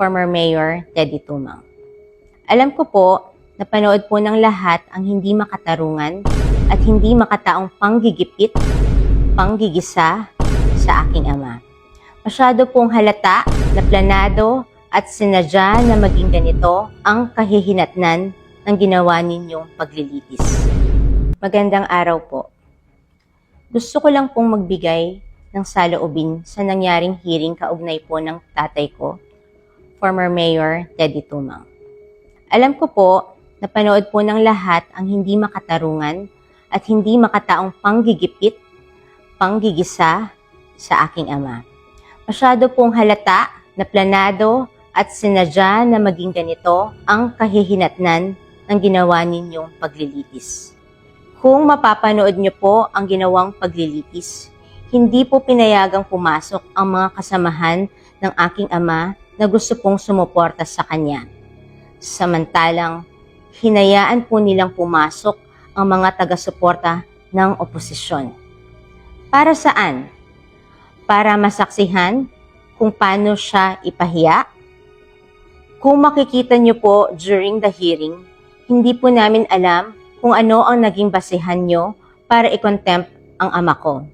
former Mayor Teddy Tumang. Alam ko po na panood po ng lahat ang hindi makatarungan at hindi makataong panggigipit, panggigisa sa aking ama. Masyado pong halata na planado at sinadya na maging ganito ang kahihinatnan ng ginawa ninyong paglilitis. Magandang araw po. Gusto ko lang pong magbigay ng saloobin sa nangyaring hearing kaugnay po ng tatay ko, former Mayor Teddy Tumang. Alam ko po na panood po ng lahat ang hindi makatarungan at hindi makataong panggigipit, panggigisa sa aking ama. Masyado pong halata na planado at sinadya na maging ganito ang kahihinatnan ng ginawa ninyong paglilitis. Kung mapapanood niyo po ang ginawang paglilitis, hindi po pinayagang pumasok ang mga kasamahan ng aking ama na gusto pong sumuporta sa kanya. Samantalang, hinayaan po nilang pumasok ang mga taga-suporta ng oposisyon. Para saan? Para masaksihan kung paano siya ipahiya? Kung makikita niyo po during the hearing, hindi po namin alam kung ano ang naging basihan niyo para i-contempt ang ama ko.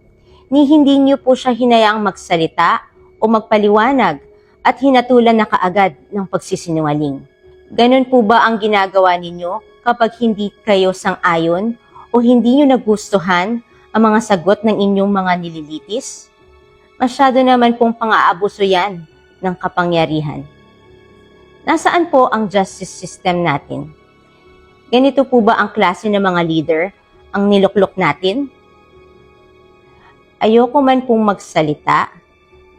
Ni hindi niyo po siya hinayaang magsalita o magpaliwanag at hinatulan na kaagad ng pagsisinungaling. Ganon po ba ang ginagawa ninyo kapag hindi kayo sang-ayon o hindi niyo nagustuhan ang mga sagot ng inyong mga nililitis? Masyado naman pong pang-aabuso yan ng kapangyarihan. Nasaan po ang justice system natin? Ganito po ba ang klase ng mga leader ang niluklok natin? Ayoko man pong magsalita,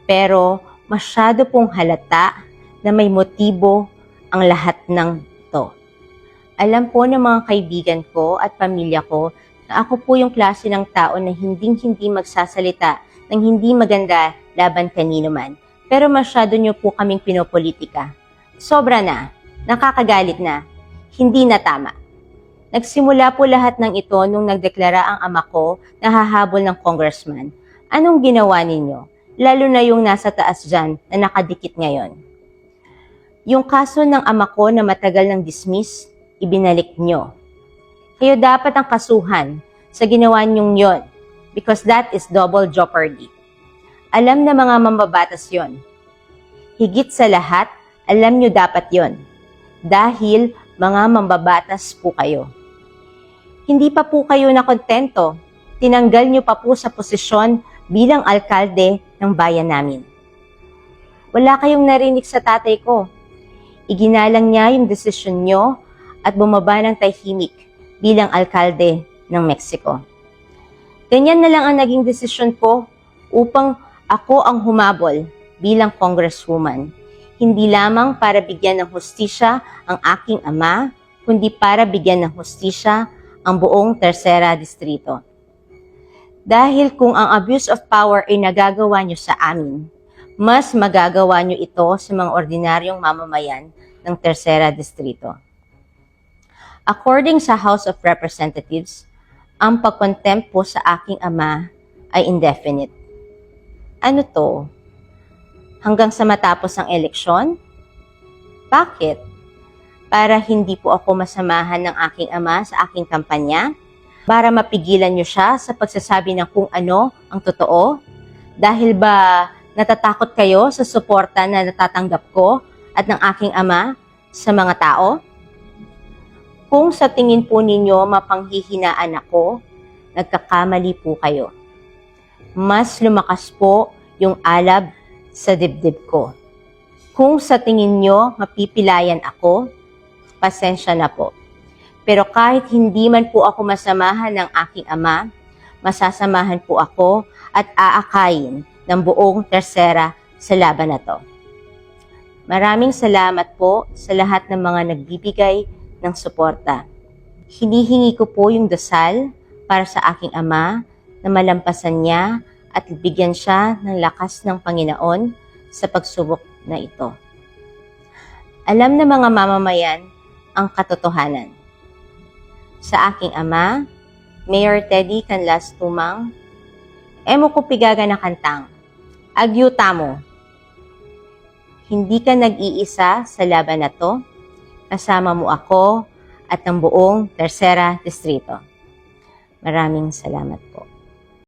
pero masyado pong halata na may motibo ang lahat ng to. Alam po ng mga kaibigan ko at pamilya ko na ako po yung klase ng tao na hinding-hindi magsasalita ng hindi maganda laban kanino man. Pero masyado nyo po kaming pinopolitika. Sobra na. Nakakagalit na. Hindi na tama. Nagsimula po lahat ng ito nung nagdeklara ang ama ko na hahabol ng congressman. Anong ginawa ninyo? Lalo na yung nasa taas dyan na nakadikit ngayon. Yung kaso ng ama ko na matagal ng dismiss, ibinalik nyo. Kayo dapat ang kasuhan sa ginawa nyong yon because that is double jeopardy. Alam na mga mambabatas yon. Higit sa lahat, alam nyo dapat yon. Dahil mga mambabatas po kayo. Hindi pa po kayo nakontento. Tinanggal nyo pa po sa posisyon bilang alkalde ng bayan namin. Wala kayong narinig sa tatay ko. Iginalang niya yung desisyon nyo at bumaba ng tahimik bilang alkalde ng Mexico. Ganyan na lang ang naging desisyon ko upang ako ang humabol bilang congresswoman. Hindi lamang para bigyan ng hustisya ang aking ama, kundi para bigyan ng hustisya ang buong Tercera Distrito. Dahil kung ang abuse of power ay nagagawa nyo sa amin, mas magagawa nyo ito sa mga ordinaryong mamamayan ng Tercera Distrito. According sa House of Representatives, ang pagkontempt po sa aking ama ay indefinite. Ano to? Hanggang sa matapos ang eleksyon? Bakit? Para hindi po ako masamahan ng aking ama sa aking kampanya? Para mapigilan niyo siya sa pagsasabi ng kung ano ang totoo? Dahil ba natatakot kayo sa suporta na natatanggap ko at ng aking ama sa mga tao? Kung sa tingin po ninyo mapanghihinaan ako, nagkakamali po kayo. Mas lumakas po yung alab sa dibdib ko. Kung sa tingin nyo mapipilayan ako, pasensya na po. Pero kahit hindi man po ako masamahan ng aking ama, masasamahan po ako at aakayin ng buong tersera sa laban na to. Maraming salamat po sa lahat ng mga nagbibigay ng suporta. Hinihingi ko po yung dasal para sa aking ama na malampasan niya at bigyan siya ng lakas ng Panginoon sa pagsubok na ito. Alam na mga mamamayan ang katotohanan. Sa aking ama, Mayor Teddy Canlas Tumang, emo ko pigaga na kantang, Agyo Tamo. hindi ka nag-iisa sa laban na to. Kasama mo ako at ang buong Tercera Distrito. Maraming salamat po.